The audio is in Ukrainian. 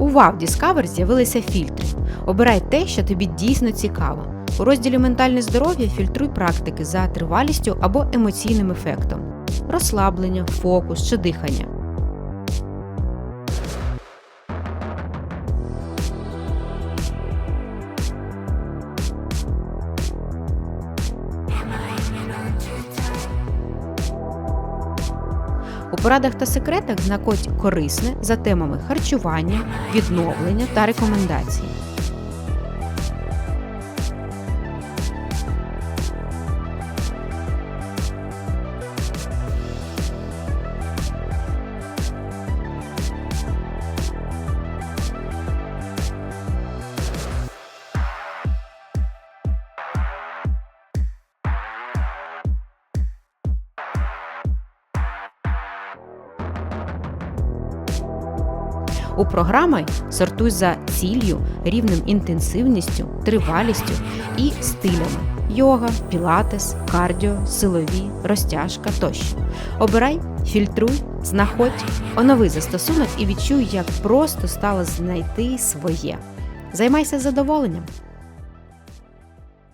У Wow Discover з'явилися фільтри. Обирай те, що тобі дійсно цікаво. У розділі Ментальне здоров'я фільтруй практики за тривалістю або емоційним ефектом, розслаблення, фокус чи дихання. Порадах та секретах знакоть корисне за темами харчування, відновлення та рекомендації. У програми сортуй за ціллю, рівнем інтенсивністю, тривалістю і стилями йога, пілатес, кардіо, силові, розтяжка тощо. Обирай, фільтруй, знаходь, онови застосунок і відчуй, як просто стало знайти своє. Займайся задоволенням.